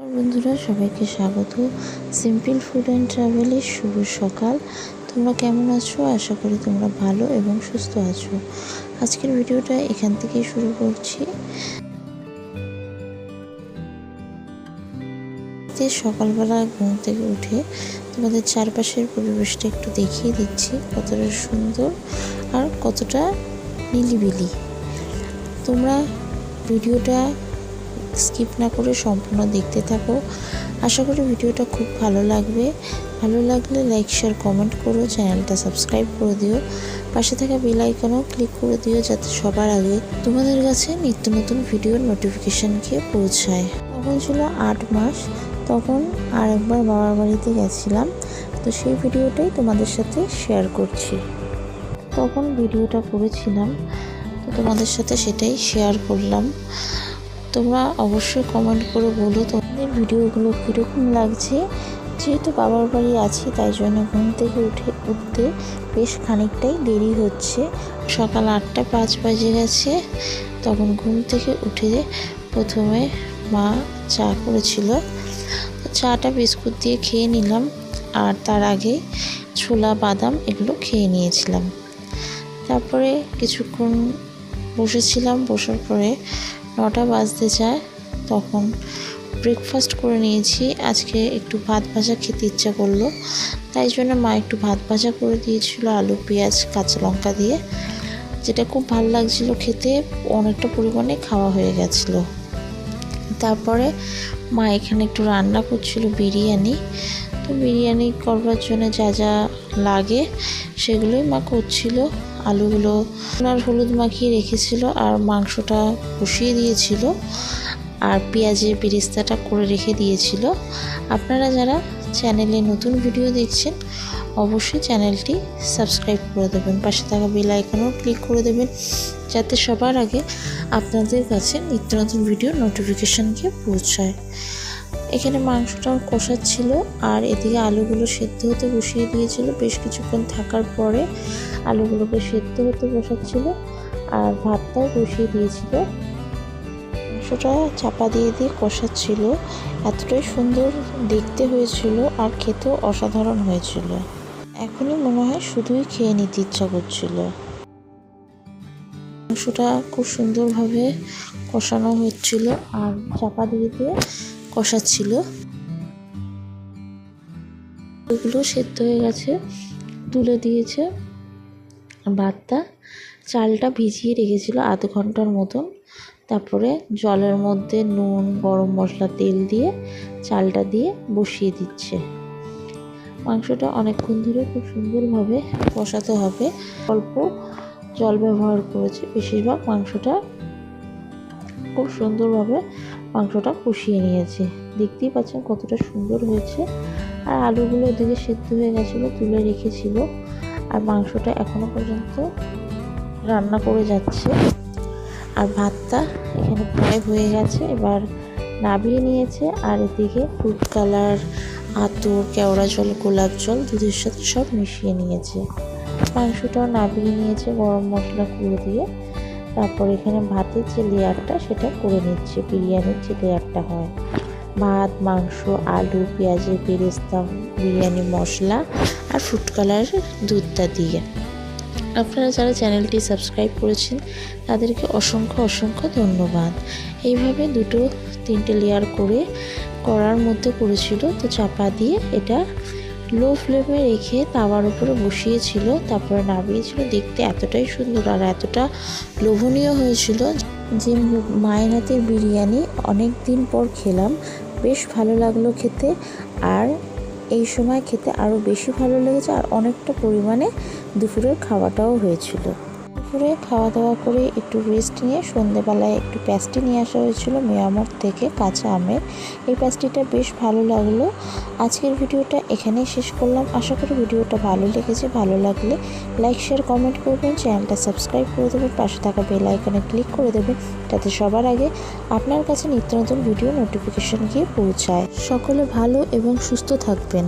বন্ধুরা, সবাইকে স্বাগত। সিম্পল ফুড অ্যান্ড ট্রাভেলের শুভ সকাল। তোমরা কেমন আছো? আশা করি তোমরা ভালো এবং সুস্থ আছো। আজকের ভিডিওটা এখান থেকেই শুরু করছি। সকালবেলা ঘুম থেকে উঠে তোমাদের চারপাশের পরিবেশটা একটু দেখিয়ে দিচ্ছি, কতটা সুন্দর আর কতটা নিলিবিলি। তোমরা ভিডিওটা স্কিপ না করে সম্পূর্ণ দেখতে থাকো। আশা করি ভিডিওটা খুব ভালো লাগবে। ভালো লাগলে লাইক শেয়ার কমেন্ট করো, চ্যানেলটা সাবস্ক্রাইব করে দিও। পাশে থাকা বেল আইকনও ক্লিক করে দিও যাতে সবার আগে তোমাদের কাছে নিত্য নতুন ভিডিওর নোটিফিকেশান গিয়ে পৌঁছায়। তখন ছিল আট মাস, তখন আর একবার বাবার বাড়িতে গেছিলাম। তো সেই ভিডিওটাই তোমাদের সাথে শেয়ার করছি। তখন ভিডিওটা করেছিলাম, তো তোমাদের সাথে সেটাই শেয়ার করলাম। তোমরা অবশ্যই কমেন্ট করে বলো তোমাদের ভিডিওগুলো কীরকম লাগছে। যেহেতু বাবার বাড়ি আছি, তাই জন্য ঘুম থেকে উঠে, উঠতে বেশ খানিকটাই দেরি হচ্ছে। সকাল আটটা পাঁচ বাজে গেছে, তখন ঘুম থেকে উঠে প্রথমে মা চা করেছিল। চাটা বিস্কুট দিয়ে খেয়ে নিলাম, আর তার আগে ছোলা, বাদাম এগুলো খেয়ে নিয়েছিলাম। তারপরে কিছুক্ষণ বসেছিলাম, বসার পরে নটা বাজতে যায়, তখন ব্রেকফাস্ট করে নিয়েছি। আজকে একটু ভাত ভাজা খেতে ইচ্ছা করল, তাই জন্য মা একটু ভাত ভাজা করে দিয়েছিল, আলু, পেঁয়াজ, কাঁচা লঙ্কা দিয়ে। যেটা খুব ভালো লাগছিল খেতে, অনেকটা পরিমাণে খাওয়া হয়ে গেছিল। তারপরে মা এখানে একটু রান্না করছিল বিরিয়ানি। তো বিরিয়ানি করবার জন্য যা যা লাগে, সেগুলোই মা করছিল। আলুগুলো ওনার হলুদ মাখিয়ে রেখেছিল আর মাংসটা বসিয়ে দিয়েছিল আর পেঁয়াজের বেরেস্তাটা করে রেখে দিয়েছিল। আপনারা যারা চ্যানেলে নতুন ভিডিও দেখছেন, অবশ্যই চ্যানেলটি সাবস্ক্রাইব করে দেবেন। পাশে থাকা বেল আইকনও ক্লিক করে দেবেন, যাতে সবার আগে আপনাদের কাছে নিত্য নতুন ভিডিও নোটিফিকেশান গিয়ে পৌঁছায়। এখানে মাংসটাও কষাচ্ছিল আর এদিকে আলুগুলো সেদ্ধ হতে বসিয়ে দিয়েছিল। বেশ কিছুক্ষণ থাকার পরে আলুগুলোকে সেদ্ধ হতে বসাচ্ছিল আর ভাতটাও বসিয়ে দিয়েছিল। মাংসটা চাপা দিয়ে দিয়ে কষাচ্ছিল। এতটাই সুন্দর দেখতে হয়েছিল আর খেতেও অসাধারণ হয়েছিল। এখনই মনে হয় শুধুই খেয়ে নিতে ইচ্ছা করছিল। মাংসটা খুব সুন্দরভাবে কষানো হচ্ছিল আর চাপা দিয়ে দিয়ে কষাচ্ছিল। ওগুলো সেদ্ধ হয়ে গেছে, তুলে দিয়েছে। ভাতটা চালটা ভিজিয়ে রেখেছিল আধ ঘণ্টার মতন। তারপরে জলের মধ্যে নুন, গরম মশলা, তেল দিয়ে চালটা দিয়ে বসিয়ে দিচ্ছে। মাংসটা অনেকক্ষণ ধরে খুব সুন্দরভাবে কষাতে হবে। অল্প জল ব্যবহার করেছে। বেশিরভাগ মাংসটা খুব সুন্দরভাবে মাংসটা কষিয়ে নিয়েছে। দেখতেই পাচ্ছেন কতটা সুন্দর হয়েছে। আর আলুগুলো ওদিকে সেদ্ধ হয়ে গেছিল, তুলে রেখেছিল। আর মাংসটা এখনও পর্যন্ত রান্না করে যাচ্ছে। আর ভাতটা এখানে প্রায় হয়ে গেছে। এবার নাবিয়ে নিয়েছে আর এদিকে ফুড কালার আতর, কেওড়া জল, গোলাপ জল দুধের সাথে সব মিশিয়ে নিয়েছে। মাংসটাও নাবিয়ে নিয়েছে গরম মশলা করে দিয়ে। তারপর এখানে ভাতের যে লেয়ারটা সেটা করে নিচ্ছে। বিরিয়ানির যে লেয়ারটা হয়। ভাত, মাংস, আলু, পেঁয়াজের বেরেস্তা, বিরিয়ানি, মশলা আর ফুড কালার দুধটা দিয়ে। আপনারা যারা চ্যানেলটি সাবস্ক্রাইব করেছেন, তাদেরকে অসংখ্য অসংখ্য ধন্যবাদ। এইভাবে দুটো তিনটে লেয়ার করে করার মধ্যে করেছিল, তো চাপা দিয়ে এটা লো ফ্লেমে রেখে তাওয়ার উপরে বসিয়েছিল, তারপরে নামিয়েছিল। দেখতে এতটাই সুন্দর আর এতটা লোভনীয় হয়েছিল যে মায়ের হাতের বিরিয়ানি অনেক দিন পর খেলাম। বেশ ভালো লাগল খেতে। আর এই সময় খেতে আরও বেশি ভালো লেগেছে আর অনেকটা পরিমাণে দুপুরের খাওয়াটাও হয়েছিল। দুপুরে খাওয়া দাওয়া করে একটু রেস্ট নিয়ে সন্ধেবেলায় একটু প্যাস্টি নিয়ে আসা হয়েছিল মেয়ামর থেকে কাঁচা আমের। এই প্যাস্টিটা বেশ ভালো লাগল। আজকের ভিডিওটা এখানেই শেষ করলাম। আশা করি ভিডিওটা ভালো লেগেছে, ভালো লাগলে লাইক শেয়ার কমেন্ট করবেন। চ্যানেলটা সাবস্ক্রাইব করে দেবেন। পাশে থাকা বেল আইকনে ক্লিক করে দেবেন যাতে সবার আগে আপনার কাছে নিত্য নতুন ভিডিও নোটিফিকেশন গিয়ে পৌঁছায়। সকলে ভালো এবং সুস্থ থাকবেন।